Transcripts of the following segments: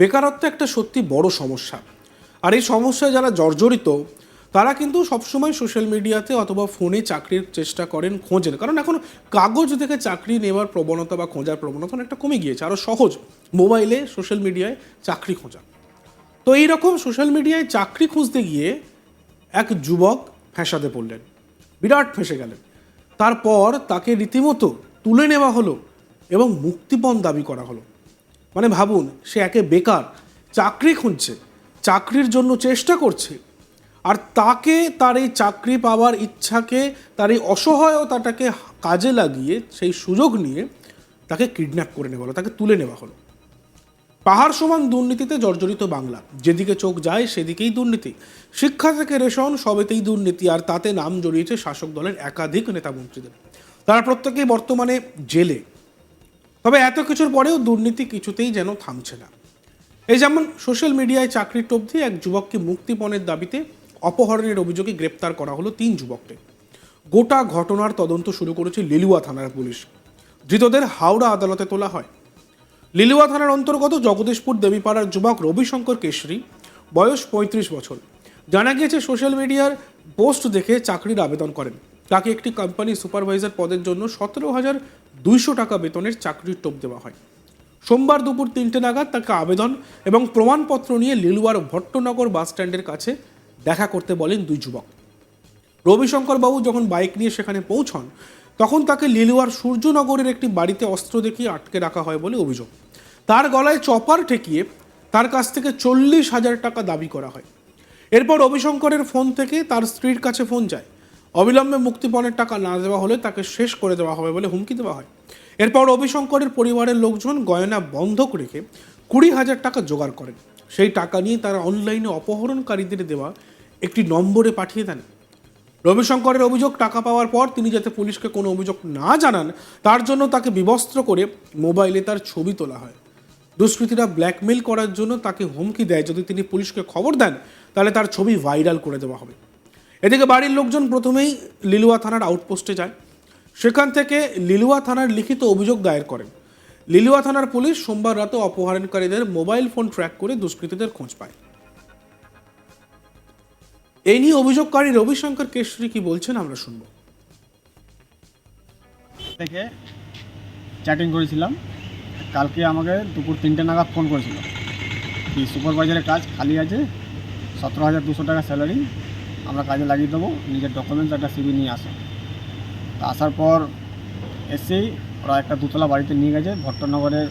বেকারত্ব একটা সত্যি বড় সমস্যা। আর এই সমস্যায় যারা জর্জরিত, তারা কিন্তু সবসময় সোশ্যাল মিডিয়াতে অথবা ফোনে চাকরির চেষ্টা করেন, খোঁজেন। কারণ এখন কাগজ থেকে চাকরি নেওয়ার প্রবণতা বা খোঁজার প্রবণতা অনেকটা কমে গিয়েছে। আরও সহজ মোবাইলে সোশ্যাল মিডিয়ায় চাকরি খোঁজা। তো এইরকম সোশ্যাল মিডিয়ায় চাকরি খুঁজতে গিয়ে এক যুবক ফ্যাসাদে পড়লেন। বিরাট ফেঁসে গেলেন। তারপর তাকে রীতিমতো তুলে নেওয়া হলো এবং মুক্তিপণ দাবি করা হলো। মানে ভাবুন, সে একে বেকার, চাকরি খুঁজছে, চাকরির জন্য চেষ্টা করছে। আর তাকে তার এই চাকরি পাওয়ার ইচ্ছাকে, তার এই অসহায়তাটাকে কাজে লাগিয়ে, সেই সুযোগ নিয়ে তাকে কিডন্যাপ করে নেওয়া হলো, তাকে তুলে নেওয়া হলো। পাহাড় সমান দুর্নীতিতে জর্জরিত বাংলা। যেদিকে চোখ যায়, সেদিকেই দুর্নীতি। শিক্ষা থেকে রেশন, সবেতেই দুর্নীতি, আর তাতে নাম জড়িয়েছে শাসক দলের একাধিক নেতা মন্ত্রীদের। তারা প্রত্যেকেই বর্তমানে জেলে। তবে এত কিছুর পরেও দুর্নীতি কিছুতেই যেন থামছে না। এই যেমন সোশ্যাল মিডিয়ায় চাকরির টব্ধি এক যুবককে মুক্তিপণের দাবিতে অপহরণের অভিযোগে গ্রেপ্তার করা হলো তিন যুবককে। গোটা ঘটনার তদন্ত শুরু করেছে লিলুয়া থানার পুলিশ। ধৃতদের হাওড়া আদালতে তোলা হয়। লিলুয়া থানার অন্তর্গত জগদীশপুর দেবীপাড়ার যুবক রবিশঙ্কর কেশরী, বয়স পঁয়ত্রিশ বছর। জানা গিয়েছে, সোশ্যাল মিডিয়ার পোস্ট দেখে চাকরির আবেদন করেন। তাকে একটি কোম্পানি সুপারভাইজার পদের জন্য সতেরো হাজার দুইশো টাকা বেতনের চাকরির টোপ দেওয়া হয়। সোমবার দুপুর তিনটে নাগাদ তাকে আবেদন এবং প্রমাণপত্র নিয়ে লিলুয়ার ভট্টনগর বাস স্ট্যান্ডের কাছে দেখা করতে বলেন দুই যুবক। রবিশঙ্কর বাবু যখন বাইক নিয়ে সেখানে পৌঁছন, তখন তাকে লিলুয়ার সূর্যনগরের একটি বাড়িতে অস্ত্র দেখিয়ে আটকে রাখা হয় বলে অভিযোগ। তার গলায় চপার ঠেকিয়ে তার কাছ থেকে চল্লিশ হাজার টাকা দাবি করা হয়। এরপর রবিশঙ্করের ফোন থেকে তার স্ত্রীর কাছে ফোন যায়। অবিলম্বে মুক্তিপণের টাকা না দেওয়া হলে তাকে শেষ করে দেওয়া হবে বলে হুমকি দেওয়া হয়। এরপর রবিশঙ্করের পরিবারের লোকজন গয়না বন্ধক রেখে কুড়ি হাজার টাকা জোগাড় করেন। সেই টাকা নিয়ে তারা অনলাইনে অপহরণকারীদের দেওয়া একটি নম্বরে পাঠিয়ে দেন। রবিশঙ্করের অভিযোগ, টাকা পাওয়ার পর তিনি যাতে পুলিশকে কোনো অভিযোগ না জানান, তার জন্য তাকে বিবস্ত্র করে মোবাইলে তার ছবি তোলা হয়। দুষ্কৃতীরা ব্ল্যাকমেল করার জন্য তাকে হুমকি দেয়। যদি তিনি পুলিশকে খবর দেন, তাহলে তার ছবি ভাইরাল করে দেওয়া হবে। এদিকে বাড়ির লোকজন প্রথমেই লিলুয়া থানার আউটপোস্টে যায়। সেখান থেকে লিলুয়া থানার লিখিত অভিযোগ দায়ের করেন। লিলুয়া থানার পুলিশ সোমবার রাতে অপহরণকারীদের মোবাইল ফোন ট্র্যাক করে দুষ্কৃতীদের খোঁজ পায়। এই নিয়ে অভিযোগকারী রবিশঙ্কর কেশরী কি বলছেন আমরা শুনব। থেকে চ্যাটিং করেছিলাম। কালকে আমাকে দুপুর তিনটে নাগাদ ফোন করেছিল। কি সুপারভাইজারের কাজ খালি আছে? সতেরো হাজার দুশো টাকা স্যালারি আমরা কাজে লাগিয়ে দেবো, নিজের ডকুমেন্টস একটা সিবি নিয়ে আসে। তা আসার পর এসেই ওরা একটা দুতলা বাড়িতে নিয়ে গেছে, ভট্টনগরের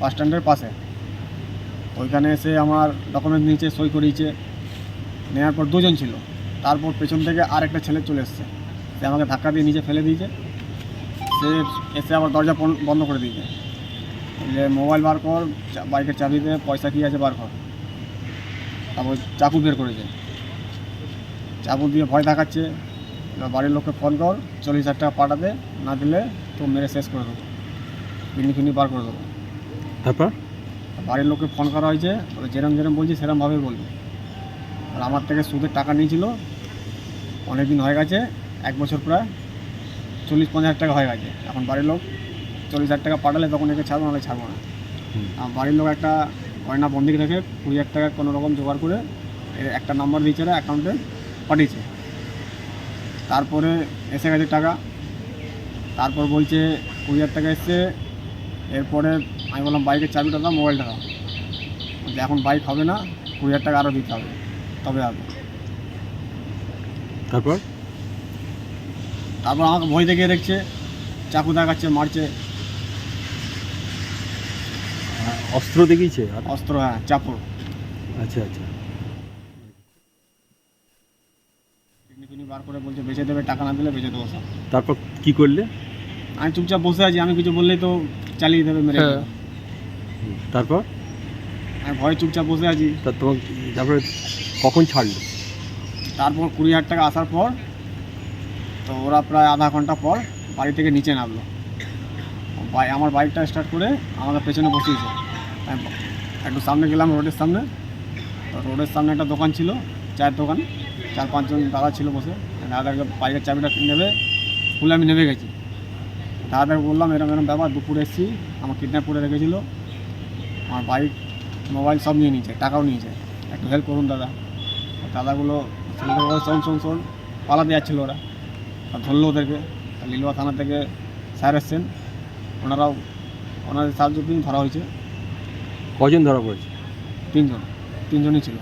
বাস স্ট্যান্ডের পাশে। ওইখানে এসে আমার ডকুমেন্ট নিয়েছে, সই করিয়েছে। নেওয়ার পর দুজন ছিল। তারপর পেছন থেকে আর একটা ছেলে চলে এসছে। সে আমাকে ধাক্কা দিয়ে নিচে ফেলে দিয়েছে। সে এসে আবার দরজা বন্ধ করে দিয়েছে। যে মোবাইল বার কর বাইকের চাবিতে পয়সা কী আছে বার কর। তারপর চাকু বের করেছে। চাকু দিয়ে ভয় দেখাচ্ছে। বাড়ির লোককে ফোন কর চল্লিশ হাজার টাকা পাঠাতে না দিলে তো মেরে শেষ করে দেবো। কিনি ফিডনি বার করে দেবো। তারপর? বাড়ির লোককে ফোন করা হয়েছে বলে যেরম যেরম বলছি সেরমভাবে বলবে। আর আমার থেকে সুদের টাকা নিয়েছিল অনেক দিন হয়ে গেছে এক বছর প্রায় চল্লিশ পঞ্চাশ হাজার টাকা হয়ে গেছে। এখন বাড়ির লোক চল্লিশ হাজার টাকা পাঠালে তখন একে ছাড়বো নাহলে ছাড়বো না। আর বাড়ির লোক একটা গয়না বন্দিক রেখে কুড়ি হাজার টাকা কোনো রকম জোগাড় করে একটা নাম্বার দিয়েছে অ্যাকাউন্টে পাঠিয়েছে। তারপরে এসে গেছে টাকা। তারপর বলছে কুড়ি হাজার টাকা এসছে। এরপরে আমি বললাম বাইকের চাবিটা দাও মোবাইলটা দাও। এখন বাইক হবে না কুড়ি হাজার টাকা আরও দিতে হবে। তবে হবে তারপর? তারপর আমাকে ভয় দেখিয়ে দেখছে চাকু দেখাচ্ছে মারছে। অস্ত্র দেখিয়েছে? অস্ত্র হ্যাঁ চাপড় আচ্ছা আচ্ছা। বার করে বলছে বেঁচে দেবে টাকা না দিলে বেঁচে দেবো সব। তারপর কি করলে? আমি চুপচাপ বসে আছি আমি কিছু বললেই তো চালিয়ে দেবে মেরে দেবে। তারপর? আমি ভয়ে চুপচাপ বসে আছি। তা তোমার তারপরে কখন ছাড়লো? তারপর কুড়ি হাজার টাকা আসার পর তো ওরা প্রায় আধা ঘণ্টা পর বাড়ি থেকে নিচে নামলো। বাই আমার বাইকটা স্টার্ট করে আমাকে পেছনে বসিয়েছে। আমি একটু সামনে গেলাম রোডের সামনে। তো রোডের সামনে একটা দোকান ছিল চায়ের দোকান। চার পাঁচজন দাদা ছিল বসে দাদাকে বাইকের চাবিটা নেবে খুলে আমি নেমে গেছি। দাদাকে বললাম এরকম এরকম ব্যাপার দুপুরে এসেছি আমার কিডন্যাপ করে রেখেছিলো আমার বাইক মোবাইল সব নিয়ে নিয়েছে টাকাও নিয়েছে একটু হেল্প করুন দাদা। দাদাগুলো শোন শোন শোন পালাতে যাচ্ছিল ওরা। আর ধরলো ওদেরকে আর লিলুয়া থানা থেকে স্যার এসছেন ওনারাও ওনাদের সাহায্য দিন ধরা হয়েছে। কজন ধরা পড়েছে? তিনজন তিনজনই ছিল।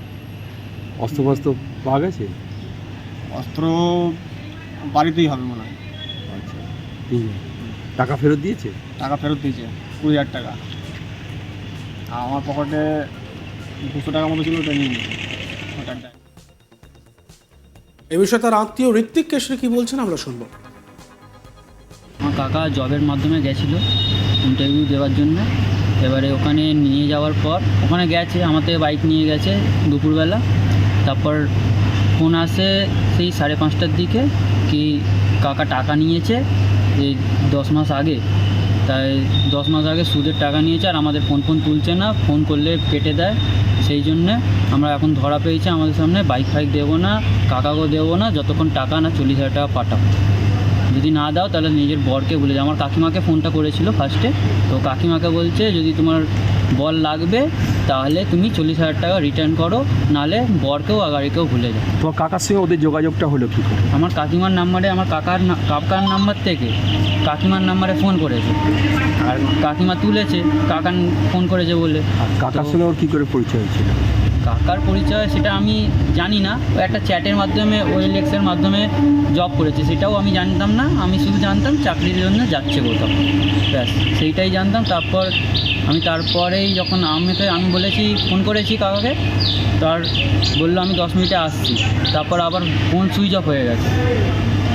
অস্ত্র ফস্ত্র পাওয়া গেছে? অস্ত্র বাড়িতেই হবে মনে হয়। আচ্ছা তিনজন টাকা ফেরত দিয়েছে? টাকা ফেরত দিয়েছে কুড়ি হাজার টাকা। আর আমার পকেটে দুশো টাকা মতো ছিল ওটা নিয়ে নিয়েছে। এ বিষয়ে তার আত্মীয় ঋত্বিক কেশরি কি বলছেন আমরা শুনব। আমার কাকা জবের মাধ্যমে গেছিল ইন্টারভিউ দেওয়ার জন্য। এবারে ওখানে নিয়ে যাওয়ার পর ওখানে গেছে থেকে বাইক নিয়ে গেছে দুপুরবেলা। তারপর ফোন আসে সেই সাড়ে পাঁচটার দিকে কি কাকা টাকা নিয়েছে, এই দশ মাস আগে। তাই দশ মাস আগে সুদের টাকা নিয়েছে আর আমাদের ফোন ফোন তুলছে না, ফোন করলে কেটে দেয়। সেই জন্যে আমরা এখন ধরা পেয়েছি আমাদের সামনে বাইক ফাইক দেবো না, কাকাকেও দেবো না, যতক্ষণ টাকা না চল্লিশ হাজার টাকা পাঠাও যদি না দাও তাহলে নিজের বরকে বলে আমার কাকিমাকে ফোনটা করেছিল ফার্স্টে তো কাকিমাকে বলছে, যদি তোমার বল লাগবে তাহলে তুমি চল্লিশ হাজার টাকা রিটার্ন করো নালে বরকেও আগাড়িকেও ভুলে যাও। তোমার কাকার সঙ্গে ওদের যোগাযোগটা হলো কী করে? আমার কাকিমার নাম্বারে আমার কাকার কাকার নাম্বার থেকে কাকিমার নাম্বারে ফোন করেছে। আর কাকিমা তুলেছে কাকার ফোন করেছে বলে। আর কাকার সঙ্গে ওর কী করে পরিচয় হয়েছিল? কাকার পরিচয় সেটা আমি জানি না। একটা চ্যাটের মাধ্যমে ওয়েলেক্সের মাধ্যমে জব করেছে। সেটাও আমি জানতাম না। আমি শুধু জানতাম চাকরির জন্য যাচ্ছে কোথাও ব্যাস, সেইটাই জানতাম। তারপর আমি তারপরেই যখন আমি তো আমি বলেছি ফোন করেছি কাকাকে। তার বলল, আমি দশ মিনিটে আসছি। তারপর আবার ফোন সুইচ অফ হয়ে গেছে।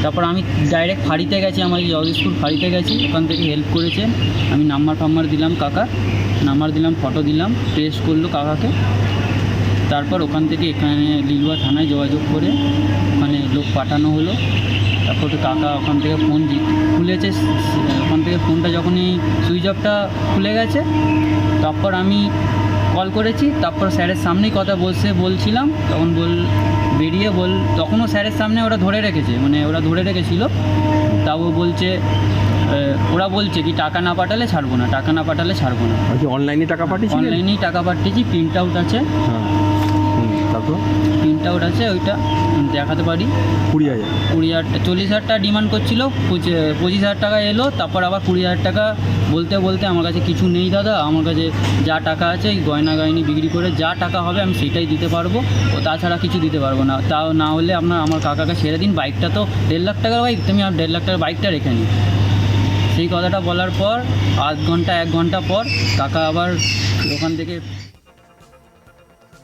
তারপর আমি ডাইরেক্ট ফাঁড়িতে গেছি। আমার জগদীশপুর ফাঁড়িতে গেছি। ওখান থেকে হেল্প করেছে। আমি নাম্বার ফাম্বার দিলাম কাকার। নাম্বার দিলাম ফটো দিলাম। টেস্ট করল কাকাকে। তারপর ওখান থেকে এখানে লিলুয়া থানায় যোগাযোগ করে ওখানে লোক পাঠানো হলো। তারপর তো কাকা ওখান থেকে ফোন খুলেছে। ওখান থেকে ফোনটা যখনই সুইচ অফটা খুলে গেছে তারপর আমি কল করেছি। তারপর স্যারের সামনেই কথা বলছে বলছিলাম। তখন বল বেরিয়ে বল তখনও স্যারের সামনে ওরা ধরে রেখেছে মানে ওরা ধরে রেখেছিল। তাও ও বলছে ওরা বলছে কি টাকা না পাঠালে ছাড়বো না টাকা না পাঠালে ছাড়বো না। অনলাইনে টাকা পাঠিয়েছি অনলাইনেই টাকা পাঠিয়েছি প্রিন্ট আউট আছে। হ্যাঁ। তারপর? প্রিন্ট আউট আছে ওইটা দেখাতে পারি। কুড়ি হাজার। কুড়ি হাজার চল্লিশ হাজার টাকা ডিমান্ড করছিল পঁচি- পঁচিশ হাজার টাকা এলো তারপর আবার কুড়ি হাজার টাকা বলতে বলতে আমার কাছে কিছু নেই দাদা। আমার কাছে যা টাকা আছে গয়না গায়নি বিক্রি করে যা টাকা হবে আমি সেটাই দিতে পারব। ও তাছাড়া কিছু দিতে পারব না। তাও না হলে আপনার আমার কাকাকে ছেড়ে দিন। বাইকটা তো দেড় লাখ টাকার বাইক তুমি আর দেড় লাখ টাকার বাইকটা রেখে নিই সেই কথাটা বলার পর আধ ঘণ্টা এক ঘণ্টা পর কাকা আবার ওখান থেকে